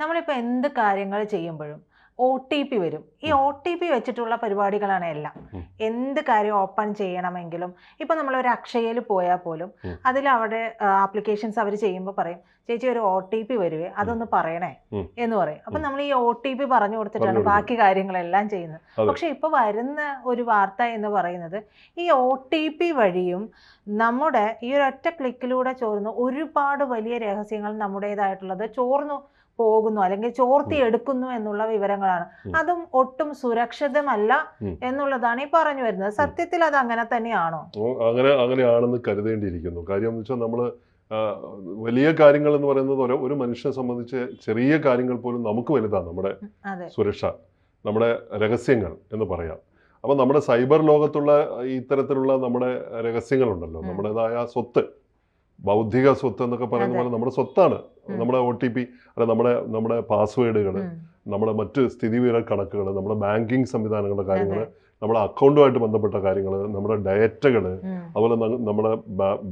നമ്മളിപ്പോൾ എന്ത് കാര്യങ്ങൾ ചെയ്യുമ്പോഴും ഒ ടി പി വരും. ഈ ഒ ടി പി വെച്ചിട്ടുള്ള പരിപാടികളാണ് എല്ലാം. എന്ത് കാര്യം ഓപ്പൺ ചെയ്യണമെങ്കിലും ഇപ്പം നമ്മൾ ഒരു അക്ഷയയിൽ പോയാൽ പോലും അതിൽ അവിടെ ആപ്ലിക്കേഷൻസ് അവർ ചെയ്യുമ്പോൾ പറയും ചേച്ചി ഒരു ഒ ടി പി വരുവേ അതൊന്ന് പറയണേ എന്ന് പറയും. അപ്പം നമ്മൾ ഈ ഒ ടി പി പറഞ്ഞു കൊടുത്തിട്ടാണ് ബാക്കി കാര്യങ്ങളെല്ലാം ചെയ്യുന്നത്. പക്ഷെ ഇപ്പൊ വരുന്ന ഒരു വാർത്ത എന്ന് പറയുന്നത് ഈ ഒ ടി പി വഴിയും നമ്മുടെ ഈ ഒരു ഒറ്റ ക്ലിക്കിലൂടെ ചോർന്ന് ഒരുപാട് വലിയ രഹസ്യങ്ങൾ നമ്മുടേതായിട്ടുള്ളത് ചോർന്നു പോകുന്നു അല്ലെങ്കിൽ ചോർത്തി എടുക്കുന്നു എന്നുള്ള വിവരങ്ങളാണ്. അതും ഒട്ടും സുരക്ഷിതമല്ല എന്നുള്ളതാണ് ഈ പറഞ്ഞു വരുന്നത്. സത്യത്തിൽ അത് അങ്ങനെ തന്നെയാണോ? അങ്ങനെ അങ്ങനെയാണെന്ന് കരുതേണ്ടിയിരിക്കുന്നു. കാര്യം എന്ന് വെച്ചാൽ നമ്മൾ വലിയ കാര്യങ്ങൾ എന്ന് പറയുന്നത് ഒരു ഒരു മനുഷ്യനെ സംബന്ധിച്ച് ചെറിയ കാര്യങ്ങൾ പോലും നമുക്ക് വലുതാണ്. നമ്മുടെ സുരക്ഷ നമ്മുടെ രഹസ്യങ്ങൾ എന്ന് പറയാം. അപ്പം നമ്മുടെ സൈബർ ലോകത്തുള്ള ഇത്തരത്തിലുള്ള നമ്മുടെ രഹസ്യങ്ങളുണ്ടല്ലോ. നമ്മുടേതായ സ്വത്ത് ബൗദ്ധിക സ്വത്ത് എന്നൊക്കെ പറയുന്ന പോലെ നമ്മുടെ സ്വത്താണ്. നമ്മുടെ ഒ ടി പി അല്ല നമ്മുടെ നമ്മുടെ പാസ്വേഡുകൾ നമ്മുടെ മറ്റ് സ്ഥിതിവിവര കണക്കുകൾ നമ്മുടെ ബാങ്കിങ് സംവിധാനങ്ങളുടെ കാര്യങ്ങൾ നമ്മുടെ അക്കൗണ്ടുമായിട്ട് ബന്ധപ്പെട്ട കാര്യങ്ങൾ നമ്മുടെ ഡയറ്റകൾ. അതുപോലെ നമ്മുടെ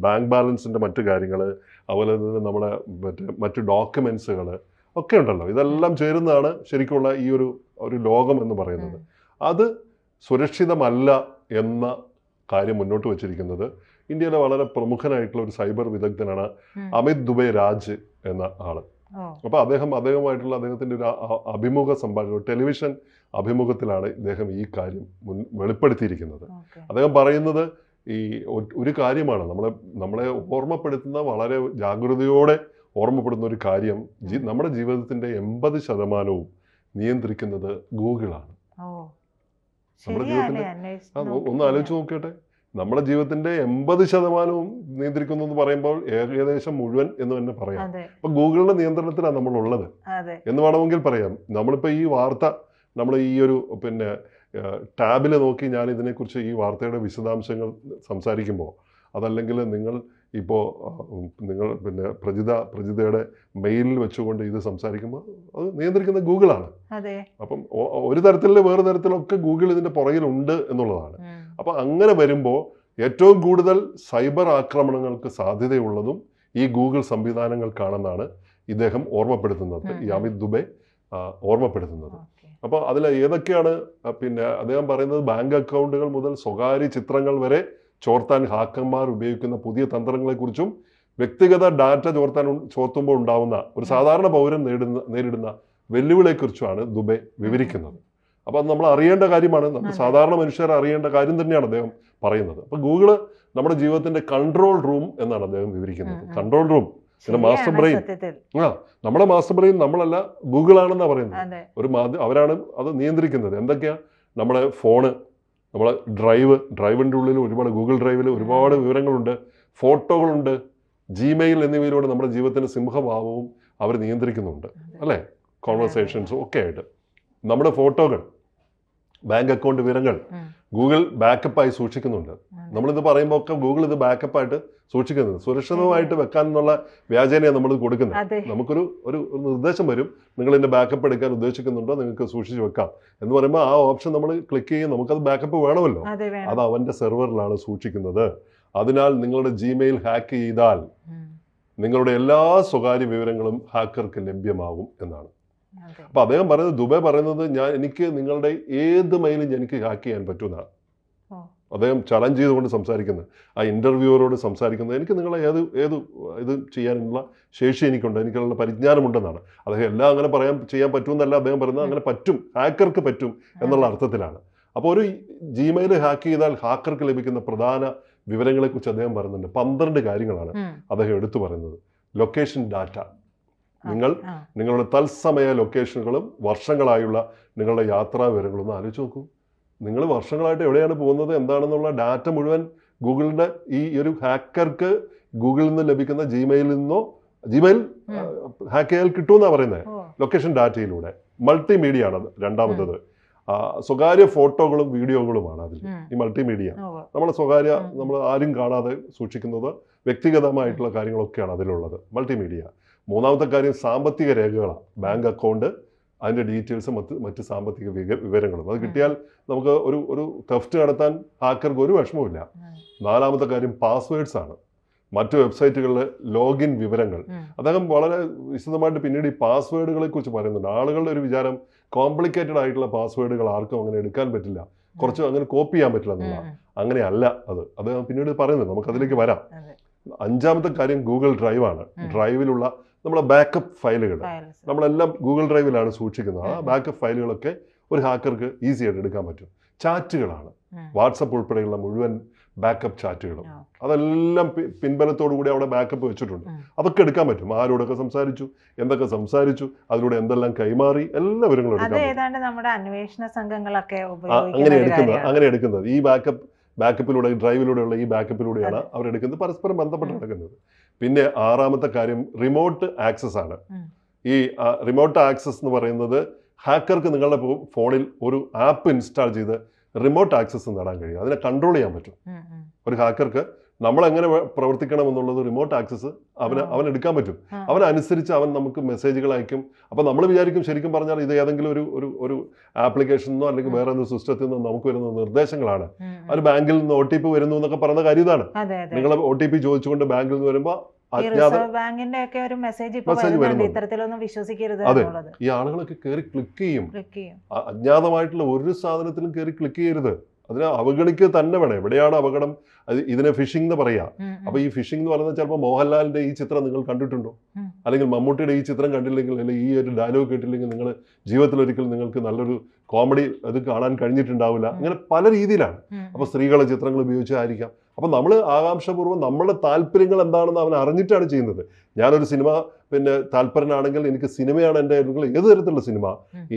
ബാങ്ക് ബാലൻസിന്റെ മറ്റ് കാര്യങ്ങൾ അതുപോലെ തന്നെ നമ്മുടെ മറ്റ് മറ്റ് ഡോക്യുമെൻസുകൾ ഒക്കെ ഉണ്ടല്ലോ. ഇതെല്ലാം ചേരുന്നതാണ് ശരിക്കുള്ള ഈ ഒരു ഒരു ലോകം എന്ന് പറയുന്നത്. അത് സുരക്ഷിതമല്ല എന്ന കാര്യം മുന്നോട്ട് വച്ചിരിക്കുന്നത്. ഇന്ത്യയിലെ വളരെ പ്രമുഖനായിട്ടുള്ള ഒരു സൈബർ വിദഗ്ധനാണ് അമിത് ദുബൈ രാജ് എന്ന ആൾ. അപ്പൊ അദ്ദേഹം അദ്ദേഹമായിട്ടുള്ള അദ്ദേഹത്തിന്റെ ഒരു അഭിമുഖ സംഭാഷണം ടെലിവിഷൻ അഭിമുഖത്തിലാണ് ഇദ്ദേഹം ഈ കാര്യം മുൻ വെളിപ്പെടുത്തിയിരിക്കുന്നത്. അദ്ദേഹം പറയുന്നത് ഈ ഒരു കാര്യമാണ്. നമ്മളെ നമ്മളെ ഓർമ്മപ്പെടുത്തുന്ന വളരെ ജാഗ്രതയോടെ ഓർമ്മപ്പെടുന്ന ഒരു കാര്യം നമ്മുടെ ജീവിതത്തിന്റെ എൺപത് ശതമാനവും നിയന്ത്രിക്കുന്നത് ഗൂഗിളാണ്. നമ്മുടെ ജീവിതത്തിന്റെ- ഒന്ന്. ആലോചിച്ച് നോക്കിയട്ടെ നമ്മുടെ ജീവിതത്തിന്റെ എൺപത് ശതമാനവും നിയന്ത്രിക്കുന്നു എന്ന് പറയുമ്പോൾ ഏകദേശം മുഴുവൻ എന്ന് തന്നെ പറയാം. അപ്പൊ ഗൂഗിളിന്റെ നിയന്ത്രണത്തിലാണ് നമ്മൾ ഉള്ളത് എന്ന് വേണമെങ്കിൽ പറയാം. നമ്മളിപ്പോ ഈ വാർത്ത നമ്മൾ ഈ ഒരു പിന്നെ ടാബിൽ നോക്കി ഞാൻ ഇതിനെക്കുറിച്ച് ഈ വാർത്തയുടെ വിശദാംശങ്ങൾ സംസാരിക്കുമ്പോൾ അതല്ലെങ്കിൽ നിങ്ങൾ ഇപ്പോൾ നിങ്ങൾ പിന്നെ പ്രജിത പ്രജിതയുടെ മെയിലിൽ വെച്ചുകൊണ്ട് ഇത് സംസാരിക്കുമ്പോൾ അത് നിയന്ത്രിക്കുന്ന ഗൂഗിളാണ്. അപ്പം ഒരു തരത്തിൽ വേറെ തരത്തിലൊക്കെ ഗൂഗിൾ ഇതിന്റെ പുറകിലുണ്ട് എന്നുള്ളതാണ്. അപ്പോൾ അങ്ങനെ വരുമ്പോൾ ഏറ്റവും കൂടുതൽ സൈബർ ആക്രമണങ്ങൾക്ക് സാധ്യതയുള്ളതും ഈ ഗൂഗിൾ സംവിധാനങ്ങൾക്കാണെന്നാണ് ഇദ്ദേഹം ഓർമ്മപ്പെടുത്തുന്നത്. ഈ. അമിത് ദുബെ ഓർമ്മപ്പെടുത്തുന്നത്. അപ്പോൾ അതിൽ ഏതൊക്കെയാണ് പിന്നെ അദ്ദേഹം പറയുന്നത് ബാങ്ക് അക്കൗണ്ടുകൾ മുതൽ സ്വകാര്യ ചിത്രങ്ങൾ വരെ ചോർത്താൻ ഹാക്കർമാർ ഉപയോഗിക്കുന്ന പുതിയ തന്ത്രങ്ങളെക്കുറിച്ചും വ്യക്തിഗത ഡാറ്റ ചോർത്താൻ ചോർത്തുമ്പോൾ ഉണ്ടാവുന്ന ഒരു സാധാരണ പൗരൻ നേടുന്ന നേരിടുന്ന വെല്ലുവിളിയെക്കുറിച്ചുമാണ് ദുബെ വിവരിക്കുന്നത്. അപ്പോൾ അത് നമ്മൾ അറിയേണ്ട കാര്യമാണ്. നമ്മൾ സാധാരണ മനുഷ്യർ അറിയേണ്ട കാര്യം തന്നെയാണ് അദ്ദേഹം പറയുന്നത്. അപ്പോൾ ഗൂഗിൾ നമ്മുടെ ജീവിതത്തിന്റെ കൺട്രോൾ റൂം എന്നാണ് അദ്ദേഹം വിവരിക്കുന്നത്. Control room. പിന്നെ മാസ്റ്റർ ബ്രെയിൻ. ആ നമ്മുടെ മാസ്റ്റർ ബ്രെയിൻ നമ്മളല്ല ഗൂഗിൾ ആണെന്നാണ് പറയുന്നത് ഒരു മാധ്യമം അവരാണ് അത് നിയന്ത്രിക്കുന്നത്. എന്തൊക്കെയാ? നമ്മുടെ ഫോണ്. നമ്മളെ ഡ്രൈവ് ഡ്രൈവിന്റെ ഉള്ളിൽ ഒരുപാട് ഗൂഗിൾ ഡ്രൈവിൽ ഒരുപാട് വിവരങ്ങളുണ്ട് ഫോട്ടോകളുണ്ട് ജിമെയിൽ എന്നിവയിലൂടെ നമ്മുടെ ജീവിതത്തിന്റെ സിംഹഭാവവും അവർ നിയന്ത്രിക്കുന്നുണ്ട് അല്ലേ കോൺവെർസേഷൻസും ഒക്കെ ആയിട്ട് നമ്മുടെ ഫോട്ടോകൾ ബാങ്ക് അക്കൗണ്ട് വിവരങ്ങൾ. ഗൂഗിൾ ബാക്കപ്പായി സൂക്ഷിക്കുന്നുണ്ട്. നമ്മളിത് പറയുമ്പോൾ ഒക്കെ ഗൂഗിൾ ഇത് ബാക്കപ്പായിട്ട് സൂക്ഷിക്കുന്നത്. സുരക്ഷിതമായിട്ട് വെക്കാൻ എന്നുള്ള വ്യാജേനയാണ് നമ്മൾ കൊടുക്കുന്നത്. നമുക്കൊരു ഒരു നിർദ്ദേശം വരും. നിങ്ങൾ ഇതിന്റെ ബാക്കപ്പ് എടുക്കാൻ ഉദ്ദേശിക്കുന്നുണ്ടോ? നിങ്ങൾക്ക് സൂക്ഷിച്ച് വെക്കാം. എന്ന് പറയുമ്പോൾ ആ ഓപ്ഷൻ നമ്മൾ ക്ലിക്ക് ചെയ്യും. നമുക്കത് ബാക്കപ്പ് വേണമല്ലോ. അത് അവന്റെ സെർവറിലാണ് സൂക്ഷിക്കുന്നത്. അതിനാൽ നിങ്ങളുടെ ജിമെയിൽ ഹാക്ക് ചെയ്താൽ നിങ്ങളുടെ എല്ലാ സ്വകാര്യ വിവരങ്ങളും ഹാക്കർക്ക് ലഭ്യമാകും എന്നാണ്. അപ്പോൾ അദ്ദേഹം പറയുന്നത് ദുബൈ പറയുന്നത് ഞാൻ എനിക്ക് നിങ്ങളുടെ ഏത് മെയിലും എനിക്ക് ഹാക്ക് ചെയ്യാൻ പറ്റുന്നതാണ് ഓ. അദ്ദേഹം ചലഞ്ച് ചെയ്തുകൊണ്ട് സംസാരിക്കുന്നത് ആ ഇന്റർവ്യൂവറോട് സംസാരിക്കുന്നത് എനിക്ക് നിങ്ങളെ ഏത് ഏത് ഇത് ചെയ്യാനുള്ള ശേഷി എനിക്കുണ്ട് എനിക്കുള്ള പരിജ്ഞാനമുണ്ടെന്നാണ്. അദ്ദേഹം എല്ലാം അങ്ങനെ പറയാൻ ചെയ്യാൻ പറ്റുമെന്നല്ല അദ്ദേഹം പറയുന്നത് അങ്ങനെ പറ്റും ഹാക്കർക്ക് പറ്റും എന്നുള്ള അർത്ഥത്തിലാണ്. അപ്പോൾ ഒരു ജിമെയിൽ ഹാക്ക് ചെയ്താൽ ഹാക്കർക്ക് ലഭിക്കുന്ന പ്രധാന വിവരങ്ങളെക്കുറിച്ച് അദ്ദേഹം പറയുന്നുണ്ട്. പന്ത്രണ്ട് കാര്യങ്ങളാണ് അദ്ദേഹം എടുത്തു പറയുന്നത്. ലൊക്കേഷൻ ഡാറ്റ നിങ്ങൾ നിങ്ങളുടെ തത്സമയ ലൊക്കേഷനുകളും വർഷങ്ങളായുള്ള നിങ്ങളുടെ യാത്രാ വിവരങ്ങളും ഒന്ന് ആലോചിച്ച് നോക്കൂ. നിങ്ങൾ വർഷങ്ങളായിട്ട് എവിടെയാണ് പോകുന്നത്? എന്താണെന്നുള്ള ഡാറ്റ മുഴുവൻ ഗൂഗിളിന്റെ ഈ ഒരു ഹാക്കർക്ക് ഗൂഗിളിൽ നിന്ന് ലഭിക്കുന്ന ജിമെയിലിൽ നിന്നോ ജിമെയിൽ. ഹാക്ക് ചെയ്യാൻ കിട്ടുമെന്നാണ് പറയുന്നത് ലൊക്കേഷൻ ഡാറ്റയിലൂടെ മൾട്ടിമീഡിയ ആണ് രണ്ടാമത്തേത്. സ്വകാര്യ ഫോട്ടോകളും വീഡിയോകളുമാണ് അതിൽ ഈ മൾട്ടിമീഡിയ. നമ്മളെ സ്വകാര്യ നമ്മൾ ആരും കാണാതെ സൂക്ഷിക്കുന്നത് വ്യക്തിഗതമായിട്ടുള്ള കാര്യങ്ങളൊക്കെയാണ് അതിലുള്ളത്. മൾട്ടിമീഡിയ മൂന്നാമത്തെ കാര്യം സാമ്പത്തിക രേഖകളാണ്. ബാങ്ക് അക്കൗണ്ട് അതിന്റെ ഡീറ്റെയിൽസും മറ്റ് മറ്റ് സാമ്പത്തിക വിവരങ്ങളും. അത് കിട്ടിയാൽ നമുക്ക് ഒരു ഒരു തെഫ്റ്റ് നടത്താൻ ഹാക്കർക്ക് ഒരു വിഷമവുമില്ല. നാലാമത്തെ കാര്യം പാസ്വേഡ്സ് ആണ്. മറ്റു വെബ്സൈറ്റുകളിലെ ലോഗിൻ വിവരങ്ങൾ. അദ്ദേഹം വളരെ വിശദമായിട്ട് പിന്നീട് ഈ പാസ്വേഡുകളെ കുറിച്ച് പറയുന്നുണ്ട്. ആളുകളുടെ ഒരു വിചാരം കോംപ്ലിക്കേറ്റഡ് ആയിട്ടുള്ള പാസ്വേഡുകൾ ആർക്കും അങ്ങനെ എടുക്കാൻ പറ്റില്ല. കുറച്ച് അങ്ങനെ കോപ്പി ചെയ്യാൻ പറ്റില്ല എന്നുള്ള. അങ്ങനെയല്ല അത്. അദ്ദേഹം പിന്നീട് പറയുന്നത് നമുക്ക് അതിലേക്ക് വരാം. അഞ്ചാമത്തെ കാര്യം ഗൂഗിൾ ഡ്രൈവ് ആണ്. ഡ്രൈവിലുള്ള നമ്മുടെ ബാക്കപ്പ് ഫയലുകൾ. നമ്മളെല്ലാം ഗൂഗിൾ ഡ്രൈവിലാണ് സൂക്ഷിക്കുന്നത്. ആ ബാക്കപ്പ് ഫയലുകളൊക്കെ ഒരു ഹാക്കർക്ക് ഈസി ആയിട്ട് എടുക്കാൻ പറ്റും. ചാറ്റുകളാണ്. വാട്സപ്പ് ഉൾപ്പെടെയുള്ള മുഴുവൻ ബാക്കപ്പ് ചാറ്റുകളും. അതെല്ലാം പിൻബലത്തോടു കൂടി അവിടെ ബാക്കപ്പ് വെച്ചിട്ടുണ്ട്. അതൊക്കെ എടുക്കാൻ പറ്റും. ആരോടൊക്കെ സംസാരിച്ചു എന്തൊക്കെ സംസാരിച്ചു അതിലൂടെ എന്തെല്ലാം കൈമാറി എല്ലാ വിവരങ്ങളും അങ്ങനെ എടുക്കുന്നത് അങ്ങനെ എടുക്കുന്നത്. ഈ ബാക്കപ്പ് ബാക്കപ്പിലൂടെ ഡ്രൈവിലൂടെയുള്ള ഈ ബാക്കപ്പിലൂടെയാണ് അവരെടുക്കുന്നത്. പരസ്പരം ബന്ധപ്പെട്ട് നടക്കുന്നത്. പിന്നെ ആറാമത്തെ കാര്യം റിമോട്ട് ആക്സസ് ആണ്. ഈ റിമോട്ട് ആക്സസ് എന്ന് പറയുന്നത് ഹാക്കർക്ക് നിങ്ങളുടെ ഫോണിൽ ഒരു ആപ്പ് ഇൻസ്റ്റാൾ ചെയ്ത് റിമോട്ട് ആക്സസ് നേടാൻ കഴിയും. അതിനെ കൺട്രോൾ ചെയ്യാൻ പറ്റും. ഒരു ഹാക്കർക്ക് നമ്മൾ എങ്ങനെ പ്രവർത്തിക്കണം എന്നുള്ളത് റിമോട്ട് ആക്സസ് അവന്. അവൻ എടുക്കാൻ പറ്റും. അവനനുസരിച്ച് അവൻ നമുക്ക് മെസ്സേജുകൾ അയക്കും അപ്പോൾ നമ്മൾ വിചാരിക്കും ശരിക്കും പറഞ്ഞാൽ ഇത് ഏതെങ്കിലും ഒരു ഒരു ഒരു ആപ്ലിക്കേഷൻ നിന്നോ അല്ലെങ്കിൽ. വേറെ ഒരു സിസ്റ്റത്തിൽ നിന്നോ നമുക്ക് വരുന്ന നിർദ്ദേശങ്ങളാണ്. അത് ബാങ്കിൽ നിന്ന് ഒ ടി പി വരുന്നു എന്നൊക്കെ പറയുന്ന കാര്യം ഇതാണ് നിങ്ങൾ ഒ ടി പി ചോദിച്ചുകൊണ്ട് ബാങ്കിൽ നിന്ന് വരുമ്പോൾ ബാങ്കിന്റെ ഒക്കെ ഒരു മെസ്സേജ് വരുന്നുണ്ട്. ഇത്തരത്തിലൊന്നും വിശ്വസിക്കരുത് അതെ. ഈ ആളുകളൊക്കെ കയറി ക്ലിക്ക് ചെയ്യും അജ്ഞാതമായിട്ടുള്ള ഒരു സാധനത്തിലും കയറി ക്ലിക്ക് ചെയ്യരുത് അതിനെ അവഗണിക്കുക തന്നെ വേണം എവിടെയാണ് അപകടം അത് ഇതിനെ ഫിഷിംഗ് എന്ന് പറയാ. അപ്പൊ ഈ ഫിഷിംഗ് എന്ന് പറയുന്നത് ചിലപ്പോൾ മോഹൻലാലിന്റെ ഈ ചിത്രം നിങ്ങൾ കണ്ടിട്ടുണ്ടോ? അല്ലെങ്കിൽ മമ്മൂട്ടിയുടെ ഈ ചിത്രം കണ്ടില്ലെങ്കിൽ അല്ലെങ്കിൽ ഈ ഒരു ഡയലോഗ് കേട്ടില്ലെങ്കിൽ നിങ്ങൾ ജീവിതത്തിൽ ഒരിക്കലും നിങ്ങൾക്ക് നല്ലൊരു കോമഡി അത് കാണാൻ കഴിഞ്ഞിട്ടുണ്ടാവില്ല. അങ്ങനെ പല രീതിയിലാണ്. അപ്പൊ സ്ത്രീകളെ ചിത്രങ്ങൾ ഉപയോഗിച്ചായിരിക്കാം. അപ്പോൾ നമ്മൾ ആകാംക്ഷപൂർവം നമ്മുടെ താല്പര്യങ്ങൾ എന്താണെന്ന് അവൻ അറിഞ്ഞിട്ടാണ് ചെയ്യുന്നത്. ഞാനൊരു സിനിമ പിന്നെ താല്പര്യനാണെങ്കിൽ എനിക്ക് സിനിമയാണ് എന്റെ അല്ലെങ്കിൽ ഏത് തരത്തിലുള്ള സിനിമ.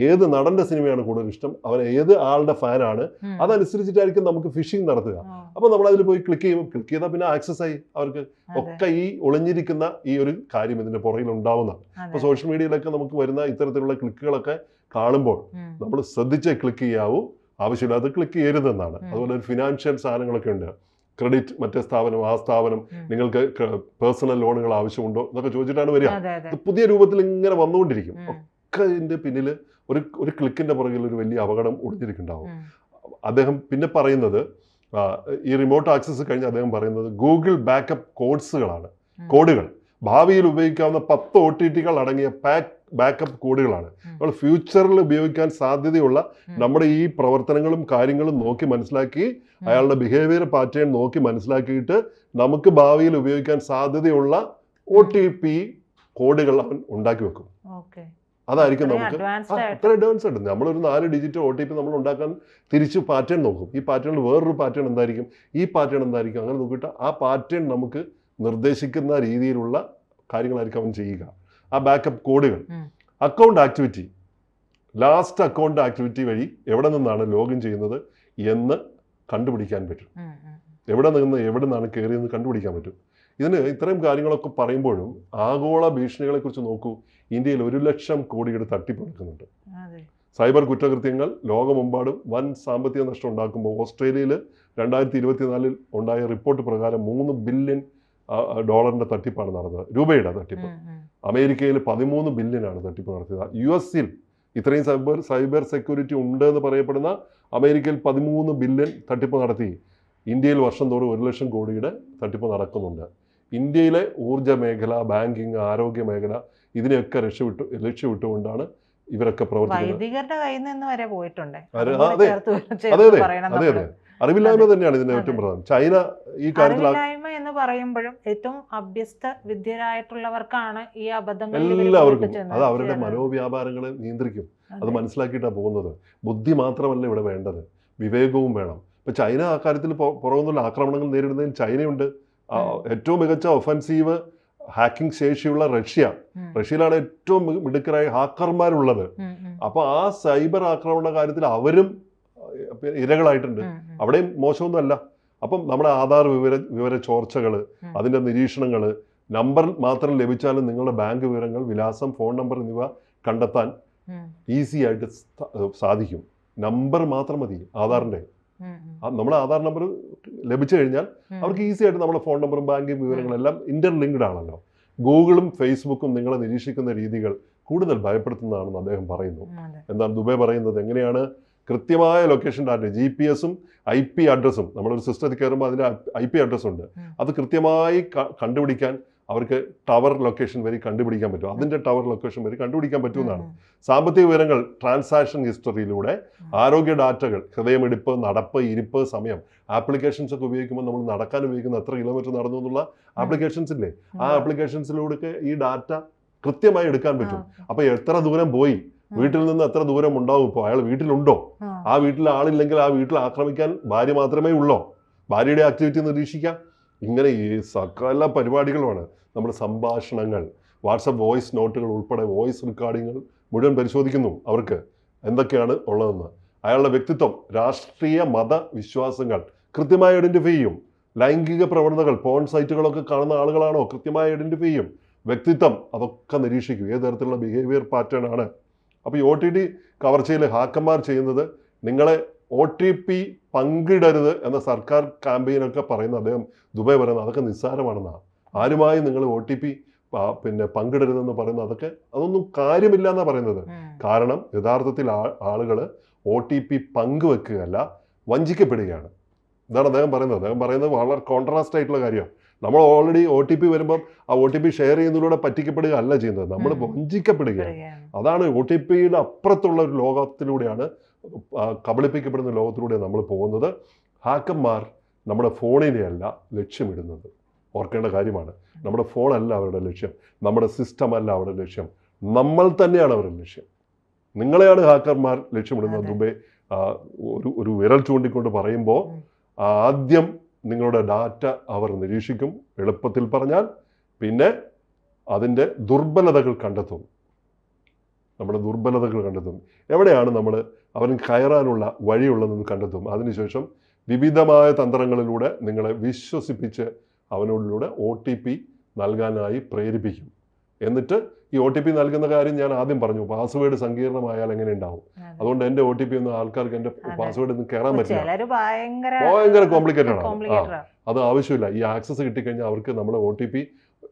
ഏത് നടന്റെ സിനിമയാണ് കൂടുതൽ ഇഷ്ടം? അവൻ ഏത് ആളുടെ ഫാനാണ്. അതനുസരിച്ചിട്ടായിരിക്കും നമുക്ക് ഫിഷിംഗ് നടത്തുക. അപ്പൊ നമ്മൾ അതിൽ പോയി ക്ലിക്ക് ചെയ്യും ക്ലിക്ക് ചെയ്താൽ പിന്നെ ആക്സസ് ആയി. അവർക്ക് ഒക്കെ ഈ ഒളിഞ്ഞിരിക്കുന്ന ഈ ഒരു കാര്യം ഇതിന്റെ പുറകിൽ ഉണ്ടാവുന്നതാണ്. അപ്പൊ. സോഷ്യൽ മീഡിയയിലൊക്കെ നമുക്ക് വരുന്ന ഇത്തരത്തിലുള്ള ക്ലിക്കുകളൊക്കെ കാണുമ്പോൾ നമ്മൾ ശ്രദ്ധിച്ചേ ക്ലിക്ക് ചെയ്യാവൂ. ആവശ്യമില്ലാതെ ക്ലിക്ക് ചെയ്യരുതെന്നാണ്. അതുപോലെ ഒരു ഫിനാൻഷ്യൽ സാധനങ്ങളൊക്കെ ഉണ്ട്. ക്രെഡിറ്റ് മറ്റേ സ്ഥാപനം ആ സ്ഥാപനം നിങ്ങൾക്ക് പേഴ്സണൽ ലോണുകൾ ആവശ്യമുണ്ടോ എന്നൊക്കെ ചോദിച്ചിട്ടാണ് വരിക. പുതിയ രൂപത്തിൽ ഇങ്ങനെ വന്നുകൊണ്ടിരിക്കും. ഒക്കെ ഇതിന്റെ പിന്നിൽ ഒരു ഒരു ക്ലിക്കിന്റെ പുറകിൽ ഒരു വലിയ അപകടം ഒളിഞ്ഞിരിക്കുന്നുണ്ടാവും അദ്ദേഹം പിന്നെ പറയുന്നത് ഈ റിമോട്ട് ആക്സസ് കഴിഞ്ഞ് അദ്ദേഹം പറയുന്നത് ഗൂഗിൾ ബാക്കപ്പ് കോഡ്സുകളാണ് കോഡുകൾ. ഭാവിയിൽ ഉപയോഗിക്കാവുന്ന പത്ത് ഒ ടി ടികൾ അടങ്ങിയ പാക്ക് ബാക്കപ്പ് കോഡുകളാണ്. നമ്മൾ ഫ്യൂച്ചറിൽ ഉപയോഗിക്കാൻ സാധ്യതയുള്ള നമ്മുടെ ഈ പ്രവർത്തനങ്ങളും കാര്യങ്ങളും നോക്കി മനസ്സിലാക്കി അയാളുടെ ബിഹേവിയർ പാറ്റേൺ നോക്കി മനസ്സിലാക്കിയിട്ട് നമുക്ക് ഭാവിയിൽ ഉപയോഗിക്കാൻ സാധ്യതയുള്ള ഒ ടി പി കോഡുകൾ അവൻ ഉണ്ടാക്കി വെക്കും. ഓക്കെ അതായിരിക്കും നമുക്ക്. അത്ര അഡ്വാൻസ് ഉണ്ട്. നമ്മളൊരു നാല് ഡിജിറ്റ് ഒ ടി പി നമ്മൾ ഉണ്ടാക്കാൻ തിരിച്ച് പാറ്റേൺ നോക്കും. ഈ പാറ്റേണിൽ വേറൊരു പാറ്റേൺ എന്തായിരിക്കും? ഈ പാറ്റേൺ എന്തായിരിക്കും? അങ്ങനെ നോക്കിയിട്ട് ആ പാറ്റേൺ നമുക്ക് നിർദ്ദേശിക്കുന്ന രീതിയിലുള്ള കാര്യങ്ങളായിരിക്കും അവൻ ചെയ്യുക. ആ ബാക്കപ്പ് കോഡുകൾ account activity last account activity വഴി എവിടെ നിന്നാണ് ലോഗിൻ ചെയ്യുന്നത് എന്ന് കണ്ടുപിടിക്കാൻ പറ്റും. എവിടെ നിന്ന് എവിടെ നിന്നാണ് കയറിയെന്ന് കണ്ടുപിടിക്കാൻ പറ്റും. ഇതിന് ഇത്രയും കാര്യങ്ങളൊക്കെ പറയുമ്പോഴും ആഗോള ഭീഷണികളെക്കുറിച്ച് നോക്കൂ. ഇന്ത്യയിൽ ഒരു ലക്ഷം കോടിയുടെ തട്ടിപ്പ് നടക്കുന്നുണ്ട് സൈബർ കുറ്റകൃത്യങ്ങൾ ലോകമെമ്പാടും വൻ സാമ്പത്തിക നഷ്ടം ഉണ്ടാക്കുമ്പോൾ ഓസ്ട്രേലിയയിൽ രണ്ടായിരത്തി ഇരുപത്തിനാലിൽ ഉണ്ടായ റിപ്പോർട്ട് പ്രകാരം മൂന്ന് ബില്യൺ ഡോളറിന്റെ തട്ടിപ്പാണ് നടന്നത്. രൂപയുടെ തട്ടിപ്പ്. അമേരിക്കയിൽ പതിമൂന്ന് ബില്യനാണ് തട്ടിപ്പ് നടത്തിയത്. യു എസിൽ ഇത്രയും സൈബർ സൈബർ സെക്യൂരിറ്റി ഉണ്ട് എന്ന് പറയപ്പെടുന്ന അമേരിക്കയിൽ പതിമൂന്ന് ബില്യൺ തട്ടിപ്പ് നടത്തി. ഇന്ത്യയിൽ വർഷം തോറും ഒരു ലക്ഷം കോടിയുടെ തട്ടിപ്പ് നടക്കുന്നുണ്ട്. ഇന്ത്യയിലെ ഊർജ മേഖല ബാങ്കിങ് ആരോഗ്യ മേഖല ഇതിനെയൊക്കെ രക്ഷപ്പെട്ടു ലക്ഷ്യമിട്ടുകൊണ്ടാണ് ഇവരൊക്കെ പ്രവർത്തിക്കുന്നത്. അറിവില്ലായ്മ തന്നെയാണ് ഇതിന്റെ ഏറ്റവും പ്രധാനം. ചൈന ഈ കാര്യത്തിൽ അറിവില്ലായ്മ എന്ന് പറയുമ്പോഴും ഏറ്റവും അഭ്യസ്ത വിദ്യരായിട്ടുള്ളവർക്കാണ് ഈ അബദ്ധങ്ങൾ എല്ലാവർക്കും അത് അവരുടെ. മനോവ്യാപാരങ്ങളെ നിയന്ത്രിക്കും. അത്. മനസ്സിലാക്കിയിട്ടാണ് പോകുന്നത്. ബുദ്ധി മാത്രമല്ല ഇവിടെ വേണ്ടത്. വിവേകവും വേണം. ഇപ്പൊ ചൈന ആ കാര്യത്തിൽ പുറകുന്നുള്ള ആക്രമണങ്ങൾ നേരിടുന്നതിൽ ചൈനയുണ്ട്. ഏറ്റവും മികച്ച ഒഫൻസീവ് ഹാക്കിംഗ് ശേഷിയുള്ള റഷ്യ. റഷ്യയിലാണ് ഏറ്റവും മിടുക്കരായ ഹാക്കർമാരുള്ളത്. അപ്പൊ ആ സൈബർ ആക്രമണ കാര്യത്തിൽ അവരും ഇരകളായിട്ടുണ്ട്. അവിടെയും മോശമൊന്നുമല്ല. അപ്പം നമ്മുടെ ആധാർ വിവര വിവര ചോർച്ചകൾ അതിന്റെ നിരീക്ഷണങ്ങൾ നമ്പർ മാത്രം ലഭിച്ചാലും നിങ്ങളുടെ ബാങ്ക് വിവരങ്ങൾ വിലാസം ഫോൺ നമ്പർ എന്നിവ കണ്ടെത്താൻ ഈസി ആയിട്ട് സാധിക്കും. നമ്പർ മാത്രം മതി ആധാറിന്റെ. നമ്മുടെ ആധാർ നമ്പർ ലഭിച്ചു കഴിഞ്ഞാൽ അവർക്ക് ഈസി ആയിട്ട് നമ്മുടെ ഫോൺ നമ്പറും ബാങ്കിങ് വിവരങ്ങളെല്ലാം ഇന്റർലിങ്ക്ഡ് ആണല്ലോ. ഗൂഗിളും ഫേസ്ബുക്കും നിങ്ങളെ നിരീക്ഷിക്കുന്ന രീതികൾ കൂടുതൽ ഭയപ്പെടുത്തുന്നതാണെന്ന് അദ്ദേഹം പറയുന്നു. എന്താണ് ദുബൈ പറയുന്നത്? എങ്ങനെയാണ്? കൃത്യമായ ലൊക്കേഷൻ ഡാറ്റ ജി പി എസും ഐ പി അഡ്രസ്സും നമ്മളൊരു സിസ്റ്റത്തിൽ കയറുമ്പോൾ അതിന്റെ ഐ പി അഡ്രസ്സുണ്ട് അത് കൃത്യമായി കണ്ടുപിടിക്കാൻ അവർക്ക് ടവർ ലൊക്കേഷൻ വരെ കണ്ടുപിടിക്കാൻ പറ്റും. അതിന്റെ ടവർ ലൊക്കേഷൻ വരെ കണ്ടുപിടിക്കാൻ പറ്റുമെന്നാണ്. സാമ്പത്തിക വിവരങ്ങൾ ട്രാൻസാക്ഷൻ ഹിസ്റ്ററിയിലൂടെ. ആരോഗ്യ ഡാറ്റകൾ ഹൃദയമിടിപ്പ് നടപ്പ് ഇരിപ്പ് സമയം ആപ്ലിക്കേഷൻസ് ഒക്കെ ഉപയോഗിക്കുമ്പോൾ നമ്മൾ നടക്കാൻ ഉപയോഗിക്കുന്ന എത്ര കിലോമീറ്റർ നടന്നു എന്നുള്ള ആപ്ലിക്കേഷൻസ് ഇല്ലേ. ആ ആപ്ലിക്കേഷൻസിലൂടെ ഈ ഡാറ്റ കൃത്യമായി എടുക്കാൻ പറ്റും. അപ്പോൾ അപ്പൊ എത്ര ദൂരം പോയി? വീട്ടിൽ നിന്ന് എത്ര ദൂരം ഉണ്ടാവും ഇപ്പോൾ അയാൾ വീട്ടിലുണ്ടോ? ആ, ആ വീട്ടിൽ ആളില്ലെങ്കിൽ ആ വീട്ടിൽ ആക്രമിക്കാൻ ഭാര്യ മാത്രമേ ഉള്ളോ? ഭാര്യയുടെ ആക്ടിവിറ്റി നിരീക്ഷിക്കാം. ഇങ്ങനെ ഈ സകല പരിപാടികളുമാണ്. നമ്മുടെ സംഭാഷണങ്ങൾ വാട്സപ്പ് വോയിസ് നോട്ടുകൾ ഉൾപ്പെടെ വോയിസ് റെക്കോർഡിങ്ങുകൾ മുഴുവൻ പരിശോധിക്കുന്നു അവർക്ക്. എന്തൊക്കെയാണ് ഉള്ളതെന്ന്. അയാളുടെ വ്യക്തിത്വം രാഷ്ട്രീയ മത വിശ്വാസങ്ങൾ കൃത്യമായി ഐഡന്റിഫൈ ചെയ്യും. ലൈംഗിക പ്രവണതകൾ പോൺ സൈറ്റുകളൊക്കെ കാണുന്ന ആളുകളാണോ കൃത്യമായി ഐഡന്റിഫൈ ചെയ്യും. വ്യക്തിത്വം അതൊക്കെ നിരീക്ഷിക്കും. ഏത് തരത്തിലുള്ള ബിഹേവിയർ പാറ്റേൺ ആണ്. അപ്പോൾ ഈ ഒ ടി ടി കവർച്ചയിൽ ഹാക്കന്മാർ ചെയ്യുന്നത് നിങ്ങളെ ഒ ടി പി പങ്കിടരുത് എന്ന സർക്കാർ ക്യാമ്പയിനൊക്കെ പറയുന്ന അദ്ദേഹം ദുബായ് പറയുന്നത് അതൊക്കെ നിസ്സാരമാണെന്നാണ്. ആരുമായി നിങ്ങൾ ഒ ടി പി പിന്നെ പങ്കിടരുതെന്ന് പറയുന്നത് അതൊക്കെ അതൊന്നും കാര്യമില്ല എന്നാണ് പറയുന്നത് കാരണം യഥാർത്ഥത്തിൽ ആളുകൾ ഒ ടി പി പങ്കുവെക്കുകയല്ല വഞ്ചിക്കപ്പെടുകയാണ്. ഇതാണ് അദ്ദേഹം പറയുന്നത്. അദ്ദേഹം പറയുന്നത് വളരെ കോൺട്രാസ്റ്റ് ആയിട്ടുള്ള കാര്യമാണ്. നമ്മൾ ഓൾറെഡി ഒ ടി പി വരുമ്പം ആ ഒ ടി പി ഷെയർ ചെയ്യുന്നതിലൂടെ പറ്റിക്കപ്പെടുക അല്ല ചെയ്യുന്നത്. നമ്മൾ. വഞ്ചിക്കപ്പെടുകയാണ്. അതാണ് ഒ ടി പിയുടെ അപ്പുറത്തുള്ള ഒരു ലോകത്തിലൂടെയാണ് കബളിപ്പിക്കപ്പെടുന്ന ലോകത്തിലൂടെ നമ്മൾ പോകുന്നത്. ഹാക്കന്മാർ നമ്മുടെ ഫോണിനെയല്ല ലക്ഷ്യമിടുന്നത്. ഓർക്കേണ്ട കാര്യമാണ്. നമ്മുടെ ഫോണല്ല അവരുടെ ലക്ഷ്യം. നമ്മുടെ സിസ്റ്റം അല്ല അവരുടെ ലക്ഷ്യം. നമ്മൾ തന്നെയാണ് അവരുടെ ലക്ഷ്യം. നിങ്ങളെയാണ് ഹാക്കർമാർ ലക്ഷ്യമിടുന്നത്. ദുബൈ ഒരു ഒരു വിരൽ ചൂണ്ടിക്കൊണ്ട് പറയുമ്പോൾ ആദ്യം നിങ്ങളുടെ ഡാറ്റ അവർ നിരീക്ഷിക്കും എളുപ്പത്തിൽ പറഞ്ഞാൽ പിന്നെ അതിന്റെ ദുർബലതകൾ കണ്ടെത്തും. നമ്മുടെ ദുർബലതകൾ കണ്ടെത്തും. എവിടെയാണ് നമ്മൾ അവന് കയറാനുള്ള വഴിയുള്ളതെന്ന് കണ്ടെത്തും? അതിനുശേഷം വിവിധമായ തന്ത്രങ്ങളിലൂടെ നിങ്ങളെ വിശ്വസിപ്പിച്ച് അവനോടിലൂടെ ഒ ടി പി നൽകാനായി പ്രേരിപ്പിക്കും. എന്നിട്ട് ഈ ഒ ടി പി നൽകുന്ന കാര്യം ഞാൻ ആദ്യം പറഞ്ഞു. പാസ്വേഡ് സങ്കീർണമായാൽ എങ്ങനെ ഉണ്ടാവും? അതുകൊണ്ട് എന്റെ ഒ ടി പി ഒന്നും ആൾക്കാർക്ക് എന്റെ. പാസ്വേഡ് ഒന്നും കയറാൻ പറ്റില്ല. ഭയങ്കര കോംപ്ലിക്കേറ്റഡ് ആണ്. ആ അത് ആവശ്യമില്ല. ഈ ആക്സസ് കിട്ടിക്കഴിഞ്ഞാൽ അവർക്ക് നമ്മുടെ ഒ ടി പി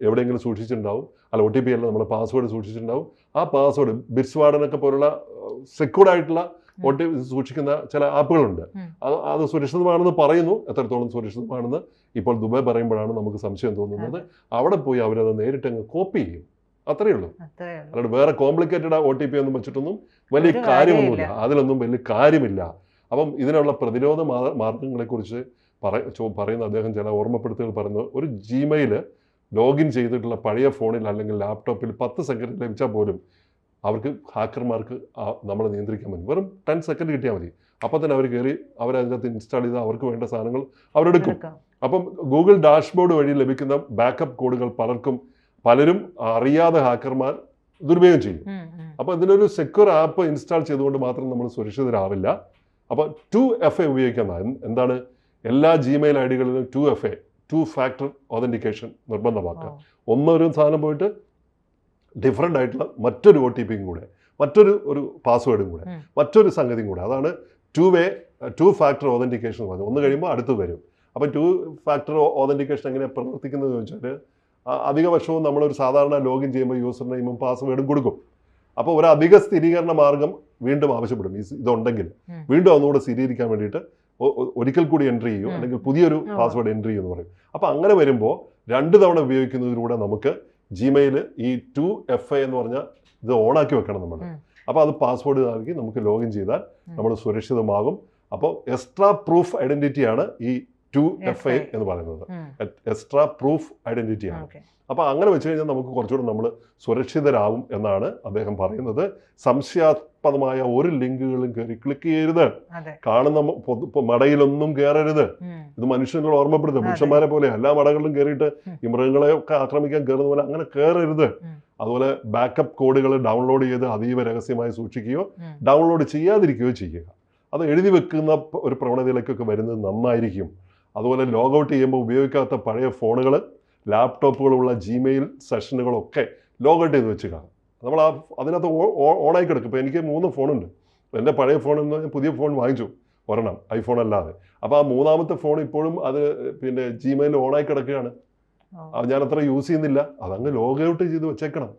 എവിടെയെങ്കിലും സൂക്ഷിച്ചിട്ടുണ്ടാവും. അല്ല ഒ ടി പി അല്ല നമ്മുടെ പാസ്വേഡ് സൂക്ഷിച്ചിട്ടുണ്ടാവും. ആ പാസ്വേഡ് ബിറ്റ്സ് വാർഡനൊക്കെ പോലുള്ള സെക്യൂർഡ് ആയിട്ടുള്ള ഒ ടി സൂക്ഷിക്കുന്ന ചില ആപ്പുകളുണ്ട്. അത് അത് സുരക്ഷിതമാണെന്ന് പറയുന്നു. എത്രത്തോളം സുരക്ഷിതമാണെന്ന് ഇപ്പോൾ ദുബായ് പറയുമ്പോഴാണ് നമുക്ക് സംശയം തോന്നുന്നത്. അവിടെ പോയി അവരത് നേരിട്ട് അങ്ങ് കോപ്പി ചെയ്യും. അത്രയേ ഉള്ളൂ അത്രേ ഉള്ളൂ. അല്ലാണ്ട് വേറെ കോംപ്ലിക്കേറ്റഡ് ഒ ടി പി ഒന്നും വെച്ചിട്ടൊന്നും വലിയ കാര്യമൊന്നുമില്ല. അതിലൊന്നും വലിയ കാര്യമില്ല. അപ്പം ഇതിനുള്ള പ്രതിരോധ മാർഗങ്ങളെക്കുറിച്ച് പറ പറയുന്ന അദ്ദേഹം ചില ഓർമ്മപ്പെടുത്തലുകൾ പറയുന്നത് ഒരു ജിമെയിൽ ലോഗിൻ ചെയ്തിട്ടുള്ള പഴയ ഫോണിൽ അല്ലെങ്കിൽ ലാപ്ടോപ്പിൽ പത്ത് സെക്കൻഡ് ലഭിച്ചാൽ പോലും അവർക്ക് ഹാക്കർമാർക്ക് നമ്മളെ നിയന്ത്രിക്കാൻ പറ്റും. വെറും ടെൻ സെക്കൻഡ് കിട്ടിയാൽ മതി. അപ്പോൾ തന്നെ അവർ കയറി അവരതിനകത്ത് ഇൻസ്റ്റാൾ ചെയ്ത് അവർക്ക് വേണ്ട സാധനങ്ങൾ അവരെടുക്കും. അപ്പം ഗൂഗിൾ ഡാഷ്ബോർഡ് വഴി ലഭിക്കുന്ന ബാക്കപ്പ് കോഡുകൾ പലർക്കും പലരും അറിയാതെ ഹാക്കർമാർ ദുരുപയോഗം ചെയ്യും. അപ്പോൾ ഇതിനൊരു സെക്യൂർ ആപ്പ് ഇൻസ്റ്റാൾ ചെയ്തുകൊണ്ട് മാത്രം നമ്മൾ സുരക്ഷിതരാവില്ല. അപ്പോൾ ടു എഫ് എ ഉപയോഗിക്കുന്ന എന്താണ്? എല്ലാ Gmail I ഡികളിലും two F A two factor authentication നിർബന്ധമാക്കുക. ഒന്നൊരു സാധനം പോയിട്ട് ഡിഫറെന്റ് ആയിട്ടുള്ള മറ്റൊരു ഒ ടി പിയും കൂടെ മറ്റൊരു ഒരു പാസ്വേഡും കൂടെ മറ്റൊരു സംഗതിയും കൂടെ. അതാണ് two way two factor authentication എന്ന് പറഞ്ഞത്. ഒന്ന് കഴിയുമ്പോൾ അടുത്ത് വരും. അപ്പോൾ ടു ഫാക്ടർ ഓതന്റിക്കേഷൻ എങ്ങനെ പ്രവർത്തിക്കുന്നത് ചോദിച്ചാൽ അധിക വർഷവും നമ്മളൊരു സാധാരണ ലോഗിൻ ചെയ്യുമ്പോൾ യൂസർ നെയിമും പാസ്വേഡും കൊടുക്കും. അപ്പോൾ ഒരു അധിക സ്ഥിരീകരണ മാർഗം വീണ്ടും ആവശ്യപ്പെടും. ഈ ഇതുണ്ടെങ്കിൽ വീണ്ടും ഒന്നുകൂടെ സ്ഥിരീകരിക്കാൻ വേണ്ടിയിട്ട് ഒരിക്കൽ കൂടി എൻട്രി ചെയ്യും. അല്ലെങ്കിൽ പുതിയൊരു. പാസ്വേഡ് എൻട്രി ചെയ്യുമെന്ന് പറയും. അപ്പോൾ അങ്ങനെ വരുമ്പോൾ രണ്ട് തവണ ഉപയോഗിക്കുന്നതിലൂടെ നമുക്ക് ജിമെയിൽ ഈ ടു എഫ് ഐ എന്ന് പറഞ്ഞാൽ ഇത് ഓണാക്കി വെക്കണം നമ്മൾ അപ്പോൾ അത് പാസ്വേഡ് നൽകി നമുക്ക് ലോഗിൻ ചെയ്താൽ നമ്മൾ സുരക്ഷിതമാകും. അപ്പോൾ എക്സ്ട്രാ പ്രൂഫ് ഐഡന്റിറ്റിയാണ് ഈ ടു എഫ് ഐ എന്ന് പറയുന്നത്. എക്സ്ട്രാ പ്രൂഫ് ഐഡന്റിറ്റിയാണ്. അപ്പോൾ അങ്ങനെ വെച്ച് കഴിഞ്ഞാൽ നമുക്ക് കുറച്ചുകൂടെ നമ്മൾ സുരക്ഷിതരാകും എന്നാണ് അദ്ദേഹം പറയുന്നത്. സംശയാസ്പദമായ ഒരു ലിങ്കുകളും കയറി ക്ലിക്ക് ചെയ്യരുത്. കാണുന്ന മടയിലൊന്നും കയറരുത്. ഇത് മനുഷ്യനെ ഓർമ്മപ്പെടുത്തും. പുരുഷന്മാരെ പോലെ എല്ലാ മടകളിലും കയറിയിട്ട് ഈ മൃഗങ്ങളെ ഒക്കെ ആക്രമിക്കാൻ കയറുന്ന പോലെ അങ്ങനെ കയറരുത് അതുപോലെ ബാക്കപ്പ് കോഡുകൾ ഡൗൺലോഡ് ചെയ്ത് അതീവ രഹസ്യമായി സൂക്ഷിക്കുകയോ ഡൗൺലോഡ് ചെയ്യാതിരിക്കുകയോ ചെയ്യുക. അത് എഴുതി വെക്കുന്ന ഒരു പ്രവണതയിലേക്കൊക്കെ വരുന്നത് നന്നായിരിക്കും. അതുപോലെ ലോഗൗട്ട് ചെയ്യുമ്പോൾ ഉപയോഗിക്കാത്ത പഴയ ഫോണുകൾ ലാപ്ടോപ്പുകളുള്ള ജിമെയിൽ സെഷനുകളൊക്കെ ലോഗൗട്ട് ചെയ്ത് വെച്ചുക. നമ്മൾ ആ അതിനകത്ത് ഓണായി കിടക്കും. ഇപ്പോൾ എനിക്ക് മൂന്ന് ഫോണുണ്ട് എന്റെ പഴയ ഫോണിൽ നിന്ന് ഞാൻ പുതിയ ഫോൺ വാങ്ങിച്ചു. ഒരെണ്ണം ഐഫോൺ അല്ലാതെ. അപ്പോൾ ആ മൂന്നാമത്തെ ഫോൺ ഇപ്പോഴും അത് പിന്നെ ജിമെയിൽ ഓണായി കിടക്കുകയാണ്. ഞാൻ അത്ര യൂസ് ചെയ്യുന്നില്ല. അതങ്ങ് ലോഗ് ഔട്ട് ചെയ്ത് വെച്ചേക്കണം.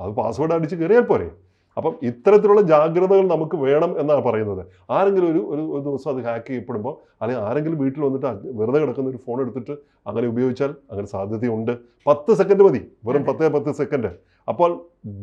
അത് പാസ്വേഡ് അടിച്ച് കയറിയാൽ പോരെ. അപ്പം ഇത്തരത്തിലുള്ള ജാഗ്രതകൾ നമുക്ക് വേണം എന്നാണ് പറയുന്നത്. ആരെങ്കിലും ഒരു ഒരു ദിവസം അത് ഹാക്ക് ചെയ്യപ്പെടുമ്പോൾ അല്ലെങ്കിൽ ആരെങ്കിലും വീട്ടിൽ വന്നിട്ട് വെറുതെ കിടക്കുന്ന ഒരു ഫോൺ എടുത്തിട്ട് അങ്ങനെ ഉപയോഗിച്ചാൽ അങ്ങനെ സാധ്യതയുണ്ട്. പത്ത് സെക്കൻഡ് മതി. വെറും. പത്തേ പത്ത് സെക്കൻഡ് അപ്പോൾ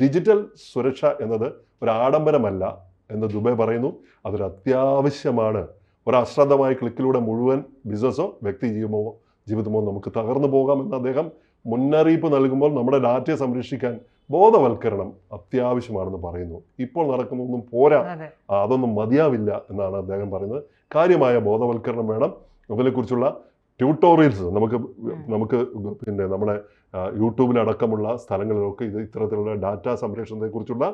ഡിജിറ്റൽ സുരക്ഷ എന്നത് ഒരു ആഡംബരമല്ല. എന്ന് ദുബൈ പറയുന്നു. അതൊരു അത്യാവശ്യമാണ്. ഒരു അശ്രദ്ധമായ ക്ലിക്കിലൂടെ മുഴുവൻ ബിസിനസ്സോ വ്യക്തി ജീവമോ ജീവിതമോ നമുക്ക് തകർന്നു പോകാമെന്ന് അദ്ദേഹം മുന്നറിയിപ്പ് നൽകുമ്പോൾ നമ്മുടെ ഡാറ്റയെ സംരക്ഷിക്കാൻ ബോധവൽക്കരണം അത്യാവശ്യമാണെന്ന് പറയുന്നു. ഇപ്പോൾ നടക്കുന്നൊന്നും പോരാ. അതൊന്നും മതിയാവില്ല എന്നാണ് അദ്ദേഹം പറയുന്നത്. കാര്യമായ ബോധവൽക്കരണം വേണം. അതിനെക്കുറിച്ചുള്ള ട്യൂട്ടോറിയൽസ്. നമുക്ക് നമുക്ക് പിന്നെ നമ്മുടെ യൂട്യൂബിലടക്കമുള്ള സ്ഥലങ്ങളിലൊക്കെ ഇത് ഇത്തരത്തിലുള്ള ഡാറ്റ സംരക്ഷണത്തെക്കുറിച്ചുള്ള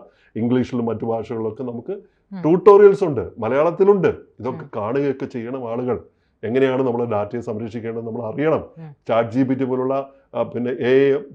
ഇംഗ്ലീഷിലും മറ്റു ഭാഷകളിലൊക്കെ നമുക്ക് ട്യൂട്ടോറിയൽസ് ഉണ്ട് മലയാളത്തിലുണ്ട്. ഇതൊക്കെ കാണുകയൊക്കെ ചെയ്യണം ആളുകൾ. എങ്ങനെയാണ് നമ്മൾ ഡാറ്റയെ സംരക്ഷിക്കേണ്ടത് നമ്മൾ അറിയണം. ചാറ്റ് ജി പി ടി പോലുള്ള പിന്നെ എ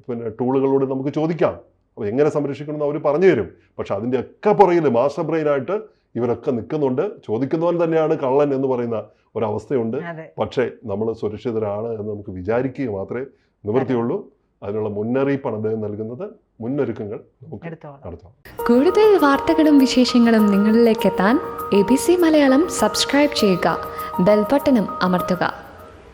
പിന്നെ ടൂളുകളോട് നമുക്ക് ചോദിക്കാം. അപ്പോൾ എങ്ങനെ സംരക്ഷിക്കണം എന്ന് അവർ പറഞ്ഞു തരും പക്ഷെ അതിന്റെ ഒക്കെ പുറകിൽ മാസ്റ്റർ ബ്രെയിനായിട്ട് ഇവരൊക്കെ നിൽക്കുന്നുണ്ട്. ചോദിക്കുന്നവൻ തന്നെയാണ് കള്ളൻ എന്ന് പറയുന്ന ഒരവസ്ഥയുണ്ട്. പക്ഷേ നമ്മൾ സുരക്ഷിതരാണ് എന്ന് നമുക്ക് വിചാരിക്കുക മാത്രമേ നിവൃത്തിയുള്ളൂ. അതിനുള്ള മുന്നറിയിപ്പാണ് അദ്ദേഹം നൽകുന്നത്. മുന്നൊരുക്കങ്ങൾ നമുക്ക് നടത്താം. കൂടുതൽ വാർത്തകളും വിശേഷങ്ങളും നിങ്ങളിലേക്ക് എത്താൻ A B C Malayalam subscribe ചെയ്യുക. ബെൽബട്ടനും അമർത്തുക.